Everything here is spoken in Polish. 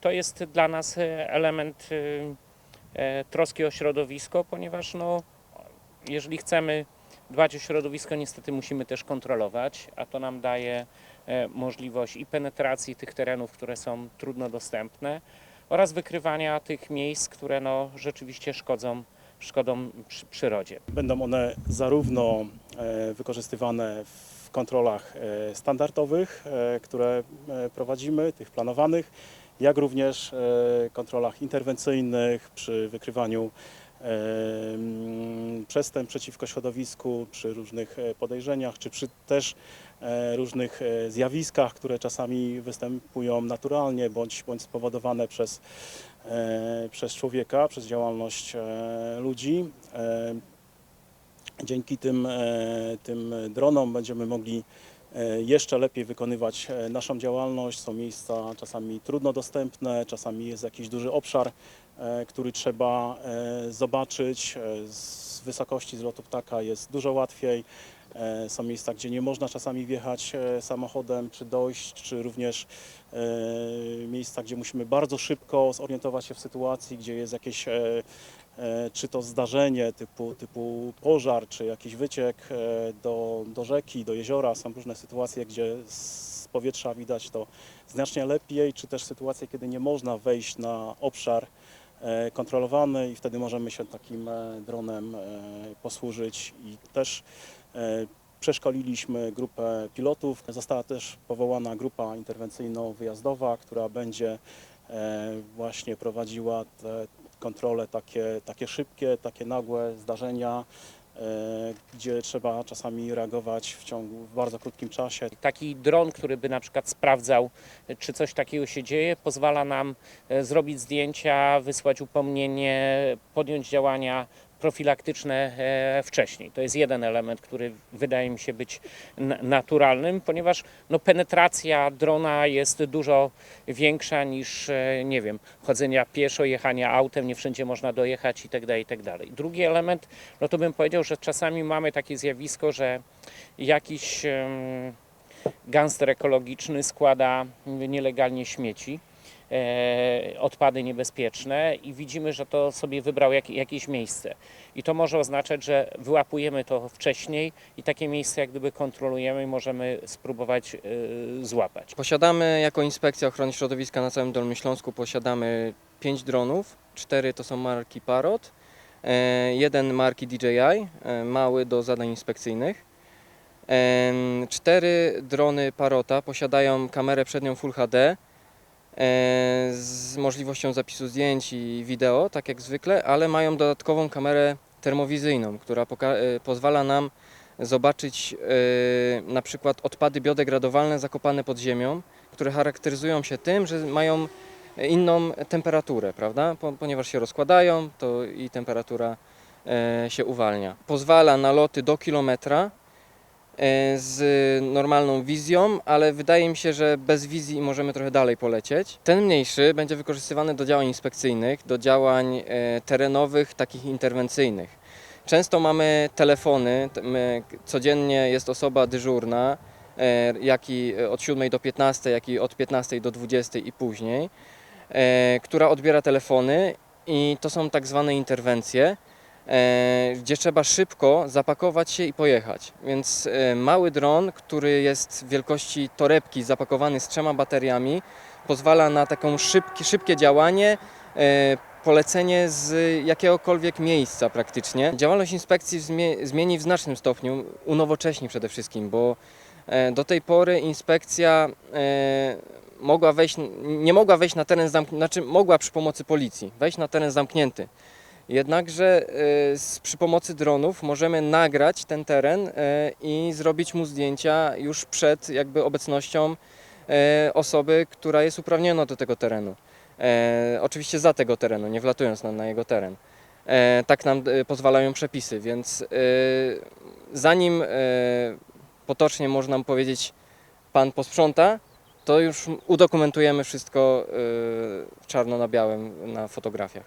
to jest dla nas e, element e, e, troski o środowisko, ponieważ no, jeżeli chcemy dbać o środowisko, niestety musimy też kontrolować, a to nam daje e, możliwość i penetracji tych terenów, które są trudno dostępne oraz wykrywania tych miejsc, które no, rzeczywiście szkodzą, szkodą przy, przyrodzie. Będą one zarówno wykorzystywane w kontrolach standardowych, które prowadzimy, tych planowanych, jak również e, kontrolach interwencyjnych przy wykrywaniu e, przestępstw przeciwko środowisku, przy różnych e, podejrzeniach, czy przy też różnych zjawiskach, które czasami występują naturalnie bądź, bądź spowodowane przez, przez człowieka, przez działalność ludzi. Dzięki tym, tym dronom będziemy mogli jeszcze lepiej wykonywać e, naszą działalność. Są miejsca czasami trudno dostępne, czasami jest jakiś duży obszar, e, który trzeba e, zobaczyć. E, Z wysokości z lotu ptaka jest dużo łatwiej. E, Są miejsca, gdzie nie można czasami wjechać e, samochodem, czy dojść, czy również e, miejsca, gdzie musimy bardzo szybko zorientować się w sytuacji, gdzie jest jakieś e, e, czy to zdarzenie typu, typu pożar, czy jakiś wyciek e, do, do rzeki, do jeziora. Są różne sytuacje, gdzie z powietrza widać to znacznie lepiej, czy też sytuacje, kiedy nie można wejść na obszar e, kontrolowany i wtedy możemy się takim e, dronem e, posłużyć i też e, Przeszkoliliśmy grupę pilotów. Została też powołana grupa interwencyjno-wyjazdowa, która będzie e, właśnie prowadziła te kontrole takie, takie szybkie, takie nagłe zdarzenia, e, gdzie trzeba czasami reagować w ciągu w bardzo krótkim czasie. Taki dron, który by na przykład sprawdzał, czy coś takiego się dzieje, pozwala nam e, zrobić zdjęcia, wysłać upomnienie, podjąć działania profilaktyczne e, wcześniej. To jest jeden element, który wydaje mi się być naturalnym, ponieważ no, penetracja drona jest dużo większa niż, e, nie wiem, chodzenia pieszo, jechania autem, nie wszędzie można dojechać itd. itd. Drugi element, no to bym powiedział, że czasami mamy takie zjawisko, że jakiś em, gangster ekologiczny składa nielegalnie śmieci, odpady niebezpieczne i widzimy, że to sobie wybrał jak, jakieś miejsce. I to może oznaczać, że wyłapujemy to wcześniej i takie miejsce jak gdyby kontrolujemy i możemy spróbować e, złapać. Posiadamy jako Inspekcja Ochrony Środowiska na całym Dolnym Śląsku posiadamy 5 dronów. Cztery to są marki Parrot, e, jeden marki DJI, e, mały do zadań inspekcyjnych. Cztery drony Parrota posiadają kamerę przednią Full HD e, z możliwością zapisu zdjęć i wideo, tak jak zwykle, ale mają dodatkową kamerę termowizyjną, która e, pozwala nam zobaczyć e, na przykład odpady biodegradowalne zakopane pod ziemią, które charakteryzują się tym, że mają inną temperaturę, prawda? Po, ponieważ się rozkładają, to i temperatura e, się uwalnia. Pozwala na loty do kilometra e, z normalną wizją, ale wydaje mi się, że bez wizji możemy trochę dalej polecieć. Ten mniejszy będzie wykorzystywany do działań inspekcyjnych, do działań e, terenowych, takich interwencyjnych. Często mamy telefony, codziennie jest osoba dyżurna, e, jak i od 7 do 15, jak i od 15 do 20 i później, e, która odbiera telefony i to są tak zwane interwencje, e, gdzie trzeba szybko zapakować się i pojechać. Więc e, mały dron, który jest wielkości torebki zapakowany z trzema bateriami, pozwala na taką szybkie, szybkie działanie, e, polecenie z jakiegokolwiek miejsca praktycznie. Działalność inspekcji zmie- zmieni w znacznym stopniu, unowocześni przede wszystkim, bo e, do tej pory inspekcja e, mogła wejść, nie mogła wejść na teren zamknięty, znaczy mogła przy pomocy policji wejść na teren zamknięty. Jednakże e, z, przy pomocy dronów możemy nagrać ten teren e, i zrobić mu zdjęcia już przed jakby obecnością e, osoby, która jest uprawniona do tego terenu. Oczywiście za tego terenu, nie wlatując na, na jego teren. Tak nam pozwalają przepisy, więc zanim potocznie można powiedzieć pan posprząta, to już udokumentujemy wszystko czarno na białym na fotografiach.